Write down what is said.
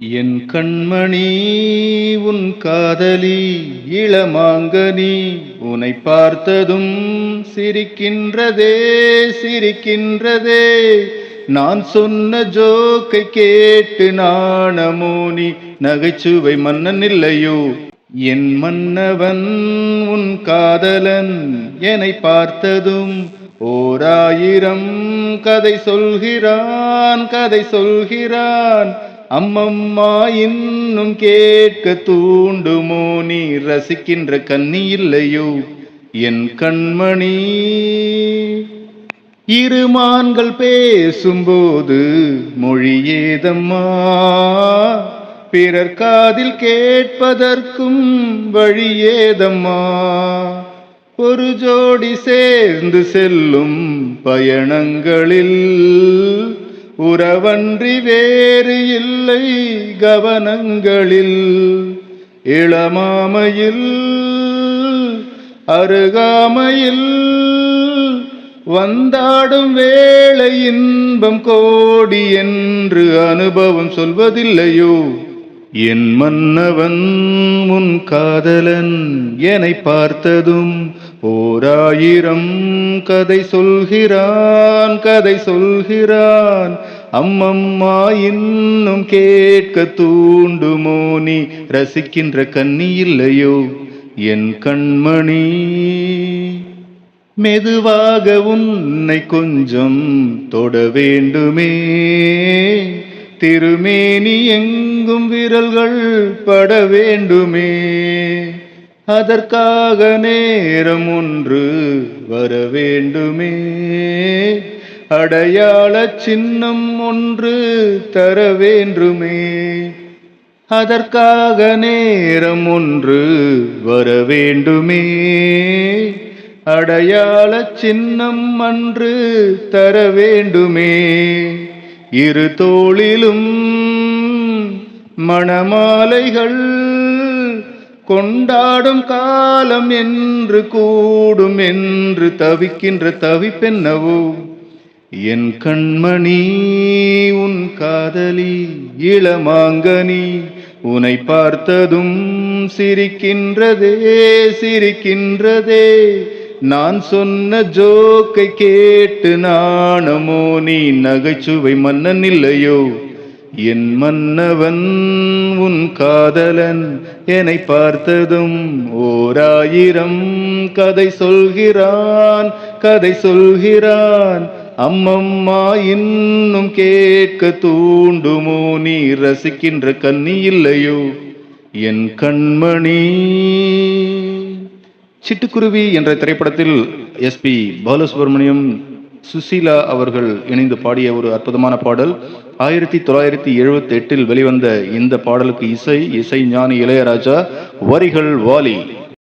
என் கண்மணி உன் காதலி இளமாங்கனி உனை பார்த்ததும் சிரிக்கின்றதே சிரிக்கின்றதே. நான் சொன்ன ஜோக்கை கேட்டு நாணமோனி நகைச்சுவை மன்னன் இல்லையோ? என் மன்னவன் உன் காதலன் என்னை பார்த்ததும் ஓராயிரம் கதை சொல்கிறான் கதை சொல்கிறான். அம்மம்மா இன்னும் கேட்க தூண்டுமோ? நீ ரசிக்கின்ற கன்னி இல்லையோ? என் கண்மணி. இருமான்கள் பேசும்போது மொழியேதம்மா பிறர் காதில் கேட்பதற்கும் வழியேதம்மா ஒரு ஜோடி சேர்ந்து செல்லும் பயணங்களில் உறவன்றி வேறு இல்லை கவனங்களில் இளமாமையில் அருகாமையில் வந்தாடும் வேளை இன்பம் கோடி என்று அனுபவம் சொல்வதில்லையோ? என் மன்னவன் உன் காதலன் என்னை பார்த்ததும் ஓராயிரம் கதை சொல்கிறான் கதை சொல்கிறான். அம்மம்மா இன்னும் கேட்க தூண்டுமோ நீ? ரசிக்கின்ற கன்னி இல்லையோ? என் கண்மணி மெதுவாக உன்னை கொஞ்சம் தொட வேண்டுமே. திருமேனி எங்கும் விரல்கள் பட வேண்டுமே. அதற்காக நேரம் ஒன்று வர வேண்டுமே. அடையாள சின்னம் ஒன்று தர வேண்டுமே அதற்காக நேரம் ஒன்று வர வேண்டுமே அடையாள சின்னம் அன்று தர வேண்டுமே இரு தோளிலும் மணமாலைகள் கொண்டாடும் காலம் என்று கூடும் என்று தவிக்கின்ற தவிப்பென்னவோ. என் கண்மணி உன் காதலி இளமாங்கனி உனை பார்த்ததும் சிரிக்கின்றதே சிரிக்கின்றதே. நான் சொன்ன ஜோக்கை கேட்டு நாணமோ நீ நகைச்சுவை மன்னன் இல்லையோ? என் மன்னவன் உன் காதலன் என்னை பார்த்ததும் ஓராயிரம் கதை சொல்கிறான் கதை சொல்கிறான். அம்மம்மா இன்னும் கேட்க தூண்டுமோ? நீ ரசிக்கின்ற கன்னி இல்லையோ? என் கண்மணி. சிட்டுக்குருவி என்ற திரைப்படத்தில் எஸ்பி பாலசுப்ரமணியம் சுசீலா அவர்கள் இணைந்து பாடிய ஒரு அற்புதமான பாடல். ஆயிரத்தி தொள்ளாயிரத்தி எழுபத்தி எட்டில் வெளிவந்த இந்த பாடலுக்கு இசை இசை ஞானி இளையராஜா வரிகள் வாலி.